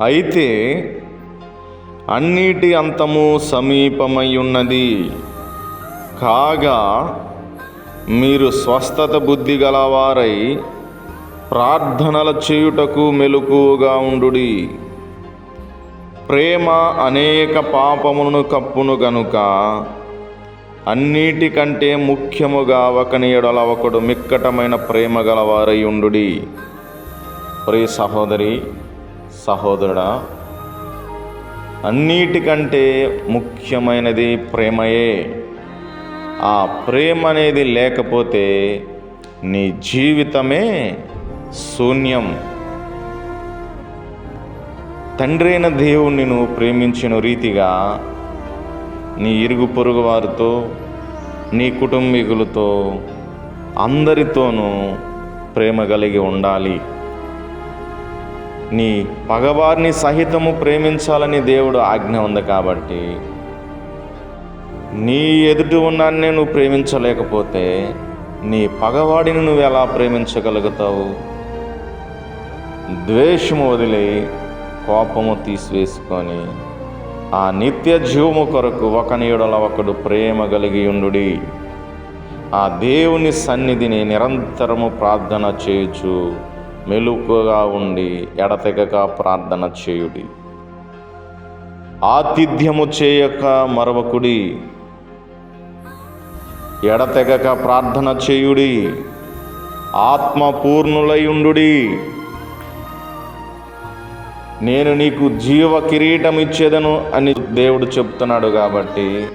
అయితే అన్నిటి అంతము సమీపమై ఉన్నది కాగా మీరు స్వస్థత బుద్ధి గలవారై ప్రార్థనల చేయుటకు మెలుకువగా ఉండుడి. ప్రేమ అనేక పాపములను కప్పును గనుక అన్నిటికంటే ముఖ్యముగా ఒకని ఎడల ఒకడు మిక్కటమైన ప్రేమ గలవారై ఉండుడి. ప్రియ సహోదరి సహోదరుడా అన్నిటికంటే ముఖ్యమైనది ప్రేమయే. ఆ ప్రేమ అనేది లేకపోతే నీ జీవితమే శూన్యం. తండ్రైన దేవుణ్ణి నువ్వు ప్రేమించిన రీతిగా నీ ఇరుగు పొరుగు వారితో నీ కుటుంబీకులతో అందరితోనూ ప్రేమ కలిగి ఉండాలి. నీ పగవారిని సహితము ప్రేమించాలని దేవుడు ఆజ్ఞ ఉంది కాబట్టి నీ ఎదుటి ఉన్నాన్నే నువ్వు ప్రేమించలేకపోతే నీ పగవాడిని నువ్వు ఎలా ప్రేమించగలుగుతావు? ద్వేషము వదిలి కోపము తీసివేసుకొని ఆ నిత్య జీవము కొరకు ఒకని ఎడల ఒకడు ప్రేమ కలిగి ఉండుడి. ఆ దేవుని సన్నిధిని నిరంతరము ప్రార్థన చేయుచు మెలుకుగా ఉండి ఎడతెగక ప్రార్థన చేయుడి. ఆతిథ్యము చేయక మరవకుడి. ఎడతెగక ప్రార్థన చేయుడి. ఆత్మపూర్ణులయుండుడి. నేను నీకు జీవ కిరీటం ఇచ్చేదను అని దేవుడు చెప్తున్నాడు కాబట్టి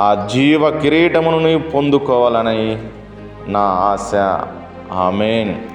ఆ జీవ కిరీటమును నీవు పొందుకోవాలని నా ఆశ. ఆమెన్.